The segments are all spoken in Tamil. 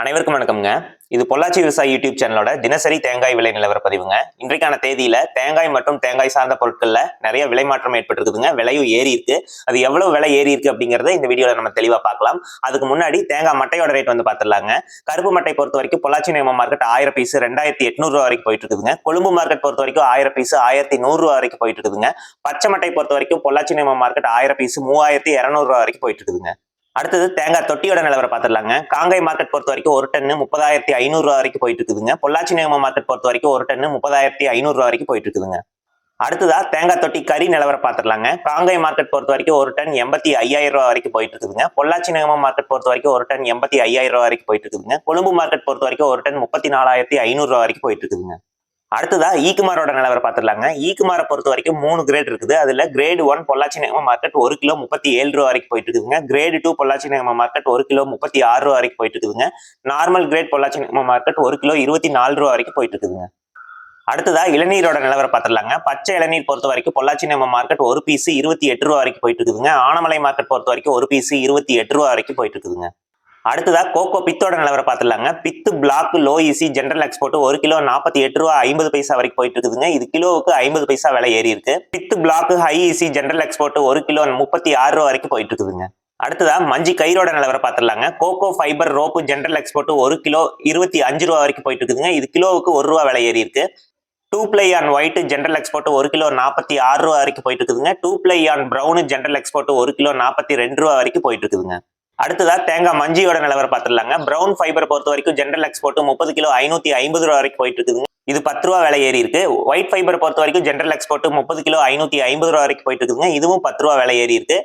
அனைவருக்கும் வணக்கம்ங்க. இது பொள்ளாச்சி விவசாய யூடியூப் சேனலோட தினசரி தேங்காய் விலை நிலவர பதிவுங்க. இன்றைக்கான தேதியில தேங்காய் மற்றும் தேங்காய் சார்ந்த பொருட்கள்ல நிறைய விலை மாற்றம் ஏற்பட்டிருக்குதுங்க. விலையும் ஏறி இருக்கு. அது எவ்வளவு விலை ஏறி இருக்கு அப்படிங்கறத இந்த வீடியோல நம்ம தெளிவா பார்க்கலாம். அதுக்கு முன்னாடி தேங்காய் மட்டையோட ரேட் வந்து பார்த்துடலாங்க. கருப்பு மட்டை பொறுத்த வரைக்கும் பொள்ளாச்சி நேம மார்க்கெட் ஆயிரம் பீஸ் ரெண்டாயிரத்தி எட்நூறு ரூபா வரைக்கும் போயிட்டு இருக்குதுங்க கொழும்பு மார்க்கெட் பொறுத்த வரைக்கும் ஆயிரம் பீஸ் ஆயிரத்தி நூறு ரூபா வரைக்கும் போயிட்டு இருக்குதுங்க பச்சை மட்டை பொறுத்த வரைக்கும் பொள்ளாச்சி நேம மார்க்கெட் ஆயிரம் பீஸ் மூவாயிரத்தி இரநூறு ரூபா வரைக்கும் போயிட்டு இருக்குதுங்க அடுத்தது தேங்காய் தொட்டியோட நிலவரம் பார்த்துடலாங்க. காங்கை மார்க்கெட் பொறுத்த வரைக்கும் ஒரு டன்னு முப்பதாயிரத்தி ஐநூறு ரூபா வரைக்கும் போயிட்டு இருக்குதுங்க. பொள்ளாச்சி நேம மார்க்கெட் பொறுத்த வரைக்கும் ஒரு டன்னு முப்பதாயிரத்தி ஐநூறு ரூபா வரைக்கும் போயிட்டு இருக்குதுங்க. அடுத்ததா தேங்காய் தொட்டி கறி நிலவரம் பார்த்துடலாங்க. காங்கை மார்க்கெட் பொறுத்த வரைக்கும் ஒரு டன் எண்பத்தி ஐயாயிரம் ரூபா வரைக்கும் போயிட்டு இருக்குதுங்க. பொள்ளாச்சி நேம மார்க்கெட் பொறுத்த வரைக்கும் ஒரு டன் எண்பத்தி ஐயாயிரம் ரூபா வரைக்கும் போயிட்டு இருக்குதுங்க. கொழும்பு மார்க்கெட் பொறுத்த வரைக்கும் ஒரு டன் முப்பத்தி நாலாயிரத்தி ஐநூறு ரூபா வரைக்கும் போயிட்டு இருக்குதுங்க. அடுத்ததா e ஈக்குமாரோட நிலவரம் பார்த்துடலாங்க. E ஈக்குமாரை பொறுத்த வரைக்கும் மூணு கிரேட் இருக்குது. அதுல கிரேடு ஒன் பொள்ளாச்சி நேம மார்க்கெட் ஒரு கிலோ முப்பத்தி ஏழு ரூபா வரைக்கும் போயிட்டு இருக்குதுங்க. கிரேடு டூ பொள்ளாச்சி நேம மார்க்கெட் ஒரு கிலோ முப்பத்தி ஆறு ரூபா வரைக்கும் போயிட்டு இருக்குதுங்க. நார்மல் கிரேட் பொள்ளாச்சி நேம மார்க்கெட் ஒரு கிலோ இருபத்தி நாலு ரூபா வரைக்கும் போயிட்டு இருக்குதுங்க. அடுத்ததா இளநீரோட நிலவரம் பார்த்துடலாங்க. பச்சை இளநீர் பொறுத்த வரைக்கும் பொள்ளாச்சி நேம மார்க்கெட் ஒரு பீஸ் இருபத்தி எட்டு ரூபா வரைக்கும் போயிட்டு இருக்குதுங்க. ஆனமலை மார்க்கெட் பொறுத்த வரைக்கும் ஒரு பீஸ் இருபத்தி எட்டு ரூபா வரைக்கும் போயிட்டு இருக்குதுங்க. அடுத்ததா கோகோ பித்தோட நிலவரை பார்த்துலாங்க pith block low EC general export ஒரு கிலோ நாற்பத்தி எட்டு ரூபா ஐம்பது பைசா வரைக்கும் போயிட்டு இருக்குதுங்க இது கிலோவுக்கு ஐம்பது பைசா விலை ஏறி இருக்கு. பித்து black high EC general export ஒரு கிலோ முப்பத்தி ஆறு ரூபா வரைக்கும் போயிட்டு இருக்குதுங்க அடுத்ததா மஞ்சி கயிறோட நிலவரை பார்த்துடலாங்க. Coco fibre rope general export ஒரு கிலோ இருபத்தி அஞ்சு ரூபா வரைக்கும் போயிட்டு இருக்குதுங்க இது கிலோவுக்கு ஒரு ரூபா விலை ஏறி இருக்கு. Two ply on white general export ஒரு கிலோ நாற்பத்தி ஆறு ரூபா வரைக்கும் போயிட்டு இருக்குதுங்க two ply on brown general export ஒரு கிலோ நாற்பத்தி ரெண்டு ரூபா வரைக்கும் போயிட்டு இருக்குதுங்க அடுத்ததா தேங்காய் மஞ்சியோட நிலவரம் பார்த்துடலாங்க. ப்ரௌன் ஃபைபர் பொறுத்த வரைக்கும் ஜென்ரல் எக்ஸ்போர்ட் முப்பது கிலோ ஐநூத்தி ஐம்பது ரூபா வரைக்கும் போயிட்டு இருக்குதுங்க. இது பத்து ரூபா விலை ஏறி இருக்கு. ஒயிட் ஃபைபர் பொறுத்த வரைக்கும் ஜென்ரல் எக்ஸ்போர்ட் முப்பது கிலோ ஐநூத்தி ஐம்பது ரூபா வரைக்கும் போயிட்டு இருக்குதுங்க. இதுவும் பத்து ரூபா விலை ஏறி இருக்கு.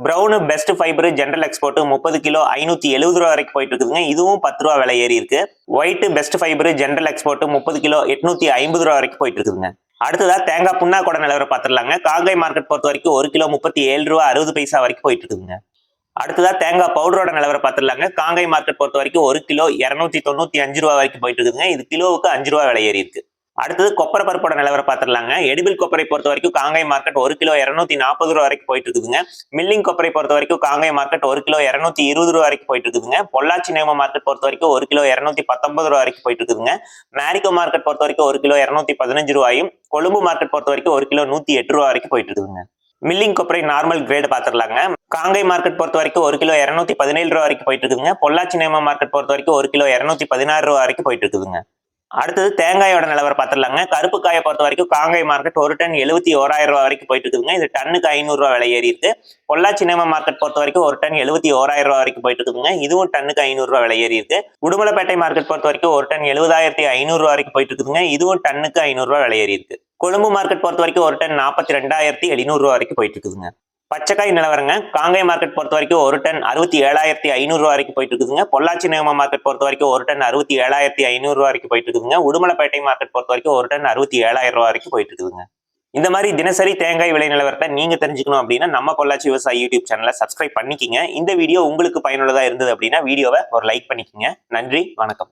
Brown best fibre general export முப்பது கிலோ ஐநூத்தி எழுபது ரூபா வரைக்கும் போயிட்டு இருக்குதுங்க. இதுவும் பத்து ரூபா விலை ஏறி இருக்கு. White best fibre general export முப்பது கிலோ எட்நூத்தி ஐம்பது ரூபா வரைக்கும் போயிட்டு இருக்குதுங்க. அடுத்ததா தேங்காய் புண்ணாக்கோட நிலவரம் பார்த்துடலாங்க. காங்கை மார்க்கெட் பொறுத்த வரைக்கும் ஒரு கிலோ முப்பத்தி ஏழு ரூபா அறுபது பைசா வரைக்கும் போயிட்டு இருக்குதுங்க. அடுத்ததா தேங்காய் பவுடரோட நிலவரம் பார்த்துடலாங்க. காங்கை மார்க்கெட் பொறுத்த வரைக்கும் ஒரு கிலோ இரநூத்தி தொண்ணூத்தி அஞ்சு ரூபா வரைக்கும் போயிட்டு இருக்குதுங்க. இது கிலோவுக்கு அஞ்சு ரூபா விலை ஏறி இருக்கு. அடுத்தது கொப்பரை பருப்போட நிலவரம் பார்த்துடலாங்க. எடிபிள் கொப்பரை பொறுத்த வரைக்கும் காங்கை மார்க்கெட் ஒரு கிலோ இரநூத்தி நாற்பது ரூபா வரைக்கும் போயிட்டு இருக்குதுங்க. மில்லிங் கொப்பரை பொறுத்த வரைக்கும் காங்கை மார்க்கெட் ஒரு கிலோ இரநூத்தி இருபது ரூபா வரைக்கும் போயிட்டு இருக்குதுங்க. பொள்ளாச்சி நேம மார்க்கெட் பொறுத்த வரைக்கும் ஒரு கிலோ இரநூத்தி பத்தொன்பது ரூபா வரைக்கும் போயிட்டு இருக்குதுங்க. மேரிகோ மார்க்கெட் பொறுத்த வரைக்கும் ஒரு கிலோ இரநூத்தி பதினஞ்சு ரூபாயும் கொழும்பு மார்க்கெட் பொறுத்த வரைக்கும் ஒரு கிலோ நூத்தி எட்டு ரூபா வரைக்கும் போயிட்டு இருக்குதுங்க. மில்லிங் கொப்பரை நார்மல் கிரேட் பார்த்துடலாங்க காங்கை மார்க்கெட் பொறுத்த வரைக்கும் ஒரு கிலோ இரநூத்தி பதினேழு ரூபா வரைக்கும் போயிட்டு இருக்குதுங்க பொள்ளாச்சி நேம மார்க்கெட் பொறுத்த வரைக்கும் ஒரு கிலோ இரநூத்தி பதினாறு ரூபா வரைக்கும் போயிட்டு இருக்குதுங்க அடுத்தது தேங்காயோட நிலவரம் பார்த்துடலாங்க கருப்பு காயை பொறுத்த வரைக்கும் காங்கை மார்க்கெட் ஒரு டன் எழுபத்தி ஓராயிரம் ரூபா வரைக்கும் போயிட்டு இருக்குதுங்க இது டன்னுக்கு ஐநூறுரூவா விலை ஏறி இருக்கு. பொள்ளாச்சி நேம மார்க்கெட் பொறுத்த வரைக்கும் ஒரு டன் எழுபத்தி ஓராயிரம் ரூபா வரைக்கும் போயிட்டு இருக்குதுங்க இதுவும் டன்னுக்கு ஐநூறுரூவா விலை ஏறி இருக்கு. உடுமலைப்பேட்டை மார்க்கெட் பொறுத்த வரைக்கும் ஒரு டன் எழுபதாயிரத்தி ஐநூறுரூவா வரைக்கும் போயிட்டு இருக்குதுங்க இதுவும் டன்னுக்கு ஐநூறுரூவா விலை ஏறி இருக்கு. கொழும்பு மார்க்கெட் பொறுத்த வரைக்கும் ஒரு டன் நாற்பத்தி ரெண்டாயிரத்தி எழுநூறு ரூபா வரைக்கும் போயிட்டு இருக்குதுங்க பச்சைக்காய் நிலவரங்க காங்கை மார்க்கெட் பொறுத்த வரைக்கும் ஒரு டன் அறுபத்தி ஏழாயிரத்தி ஐநூறு ரூபா வரைக்கும் போயிட்டு இருக்குதுங்க பொள்ளாச்சி நேம மார்க்கெட் பொறுத்த வரைக்கும் ஒரு டன் அறுபத்தி ஏழாயிரத்தி ஐநூறு ரூபா வரைக்கும் போயிட்டு இருக்குதுங்க உடுமலைப்பேட்டை மார்க்கெட் பொறுத்த வரைக்கும் ஒரு டன் அறுபத்தி ஏழாயிரம் ரூபா வரைக்கும் போயிட்டு இருக்குதுங்க இந்த மாதிரி தினசரி தேங்காய் விலை நிலவரத்தை நீங்க தெரிஞ்சுக்கணும் அப்படின்னா நம்ம பொள்ளாச்சி விவசாய யூடியூப் சேனலை சப்ஸ்கிரைப் பண்ணிக்கிங்க. இந்த வீடியோ உங்களுக்கு பயனுள்ளதா இருந்தது அப்படின்னா வீடியோவை ஒரு லைக் பண்ணிக்கங்க. நன்றி வணக்கம்.